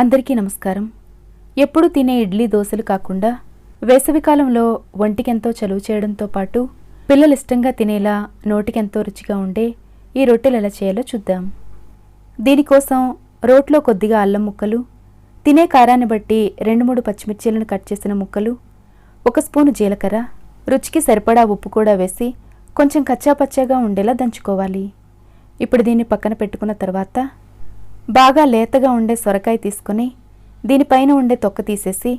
అందరికీ నమస్కారం. ఎప్పుడు తినే ఇడ్లీ దోశలు కాకుండా వేసవికాలంలో ఒంటికెంతో చలువ చేయడంతో పాటు పిల్లలు ఇష్టంగా తినేలా నోటికెంతో రుచిగా ఉండే ఈ రొట్టెలు ఎలా చేయాలో చూద్దాం. దీనికోసం రోట్లో కొద్దిగా అల్లం ముక్కలు తినే కారాన్ని బట్టి రెండు మూడు పచ్చిమిర్చీలను కట్ చేసిన ముక్కలు ఒక స్పూను జీలకర్ర రుచికి సరిపడా ఉప్పు కూడా వేసి కొంచెం కచ్చాపచ్చాగా ఉండేలా దంచుకోవాలి. ఇప్పుడు దీన్ని పక్కన పెట్టుకున్న తర్వాత బాగా లేతగా ఉండే సొరకాయ తీసుకొని దీనిపైన ఉండే తొక్క తీసేసి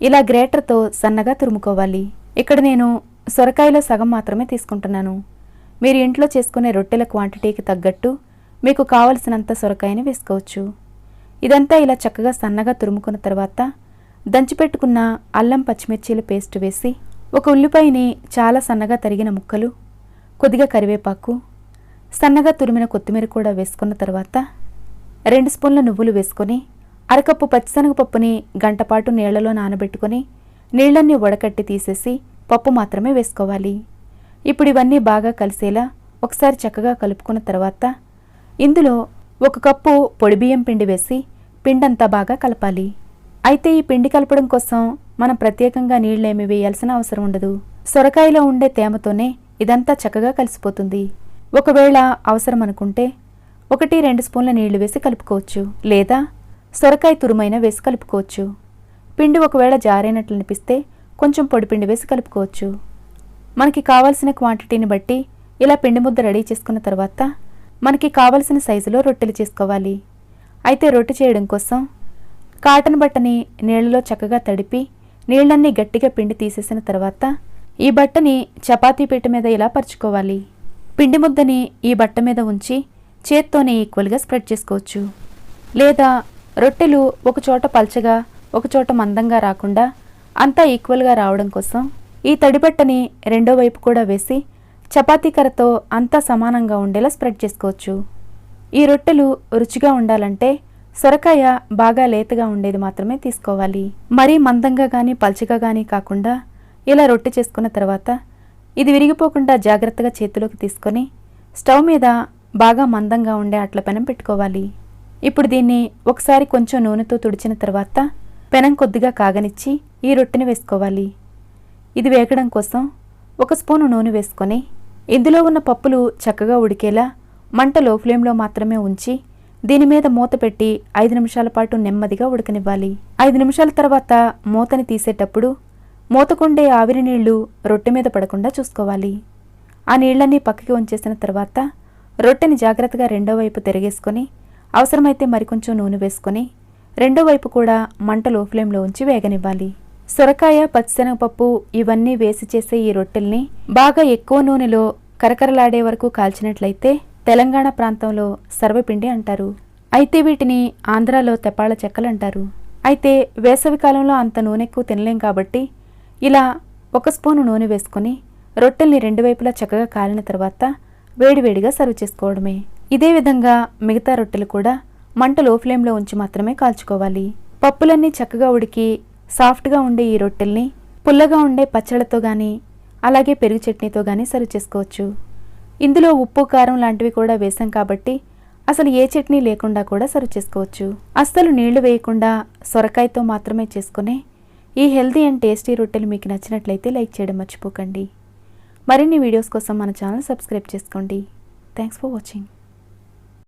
ఇలా గ్రేటర్తో సన్నగా తురుముకోవాలి. ఇక్కడ నేను సొరకాయలో సగం మాత్రమే తీసుకుంటున్నాను. మీరు ఇంట్లో చేసుకునే రొట్టెల క్వాంటిటీకి తగ్గట్టు మీకు కావలసినంత సొరకాయని వేసుకోవచ్చు. ఇదంతా ఇలా చక్కగా సన్నగా తురుముకున్న తర్వాత దంచిపెట్టుకున్న అల్లం పచ్చిమిర్చీల పేస్ట్ వేసి ఒక ఉల్లిపాయని చాలా సన్నగా తరిగిన ముక్కలు కొద్దిగా కరివేపాకు సన్నగా తురిమిన కొత్తిమీర కూడా వేసుకున్న తర్వాత రెండు స్పూన్ల నువ్వులు వేసుకొని అరకప్పు పచ్చిశనగపప్పుని గంటపాటు నీళ్ళలో నానబెట్టుకొని నీళ్ళన్నీ వడకట్టి తీసేసి పప్పు మాత్రమే వేసుకోవాలి. ఇప్పుడు ఇవన్నీ బాగా కలిసేలా ఒకసారి చక్కగా కలుపుకున్న తర్వాత ఇందులో ఒక కప్పు పొడి బియ్యం పిండి వేసి పిండంతా బాగా కలపాలి. అయితే ఈ పిండి కలపడం కోసం మనం ప్రత్యేకంగా నీళ్ళేమి వేయాల్సిన అవసరం ఉండదు. సొరకాయలో ఉండే తేమతోనే ఇదంతా చక్కగా కలిసిపోతుంది. ఒకవేళ అవసరం అనుకుంటే ఒకటి రెండు స్పూన్ల నీళ్ళు వేసి కలుపుకోవచ్చు. లేదా సొరకాయ తురుమైన వేసి కలుపుకోవచ్చు. పిండి ఒకవేళ జారైనట్లు అనిపిస్తే కొంచెం పొడిపిండి వేసి కలుపుకోవచ్చు. మనకి కావాల్సిన క్వాంటిటీని బట్టి ఇలా పిండి ముద్ద రెడీ చేసుకున్న తర్వాత మనకి కావలసిన సైజులో రొట్టెలు చేసుకోవాలి. అయితే రొట్టె చేయడం కోసం కాటన్ బట్టని నీళ్ళలో చక్కగా తడిపి నీళ్ళన్నీ గట్టిగా పిండి తీసేసిన తర్వాత ఈ బట్టని చపాతీ పీట మీద ఇలా పరుచుకోవాలి. పిండి ముద్దని ఈ బట్ట మీద ఉంచి చేత్తోనే ఈక్వల్గా స్ప్రెడ్ చేసుకోవచ్చు. లేదా రొట్టెలు ఒకచోట పల్చగా ఒకచోట మందంగా రాకుండా అంతా ఈక్వల్గా రావడం కోసం ఈ తడిబట్టని రెండో వైపు కూడా వేసి చపాతీ కర్రతో అంతా సమానంగా ఉండేలా స్ప్రెడ్ చేసుకోవచ్చు. ఈ రొట్టెలు రుచిగా ఉండాలంటే సొరకాయ బాగా లేతగా ఉండేది మాత్రమే తీసుకోవాలి. మరీ మందంగా కానీ పల్చగా కానీ కాకుండా ఇలా రొట్టె చేసుకున్న తర్వాత ఇది విరిగిపోకుండా జాగ్రత్తగా చేతిలోకి తీసుకొని స్టవ్ మీద బాగా మందంగా ఉండే అట్ల పెనం పెట్టుకోవాలి. ఇప్పుడు దీన్ని ఒకసారి కొంచెం నూనెతో తుడిచిన తర్వాత పెనం కొద్దిగా కాగనిచ్చి ఈ రొట్టెని వేసుకోవాలి. ఇది వేగడం కోసం ఒక స్పూను నూనె వేసుకొని ఇందులో ఉన్న పప్పులు చక్కగా ఉడికేలా మంట లో ఫ్లేమ్లో మాత్రమే ఉంచి దీని మీద మూత పెట్టి ఐదు నిమిషాల పాటు నెమ్మదిగా ఉడకనివ్వాలి. ఐదు నిమిషాల తర్వాత మూతని తీసేటప్పుడు మూతకుండే ఆవిరి నీళ్ళు రొట్టె మీద పడకుండా చూసుకోవాలి. ఆ నీళ్ళన్నీ పక్కకి ఉంచేసిన తర్వాత రొట్టెని జాగ్రత్తగా రెండో వైపు తిరిగేసుకొని అవసరమైతే మరికొంచెం నూనె వేసుకొని రెండో వైపు కూడా మంట లో ఫ్లేమ్లో ఉంచి వేగనివ్వాలి. సొరకాయ పచ్చిశనగపప్పు ఇవన్నీ వేసి చేసే ఈ రొట్టెల్ని బాగా ఎక్కువ నూనెలో కరకరలాడే వరకు కాల్చినట్లయితే తెలంగాణ ప్రాంతంలో సర్వపిండి అంటారు. అయితే వీటిని ఆంధ్రాలో తెప్పాళ్ళ చెక్కలు అంటారు. అయితే వేసవి కాలంలో అంత నూనె ఎక్కువ తినలేం కాబట్టి ఇలా ఒక స్పూను నూనె వేసుకొని రొట్టెల్ని రెండు వైపులా చక్కగా కాలిన తర్వాత వేడివేడిగా సర్వ్ చేసుకోవడమే. ఇదే విధంగా మిగతా రొట్టెలు కూడా మంట లో ఫ్లేమ్లో ఉంచి మాత్రమే కాల్చుకోవాలి. పప్పులన్నీ చక్కగా ఉడికి సాఫ్ట్గా ఉండే ఈ రొట్టెల్ని పుల్లగా ఉండే పచ్చళ్ళతో కానీ అలాగే పెరుగు చట్నీతో కానీ సర్వ్ చేసుకోవచ్చు. ఇందులో ఉప్పు కారం లాంటివి కూడా వేసాం కాబట్టి అసలు ఏ చట్నీ లేకుండా కూడా సర్వ్ చేసుకోవచ్చు. అస్సలు నీళ్ళు వేయకుండా సొరకాయతో మాత్రమే చేసుకునే ఈ హెల్తీ అండ్ టేస్టీ రొట్టెలు మీకు నచ్చినట్లయితే లైక్ చేయడం మర్చిపోకండి. మరిన్ని వీడియోస్ కోసం మన ఛానల్ సబ్స్క్రైబ్ చేసుకోండి. Thanks for watching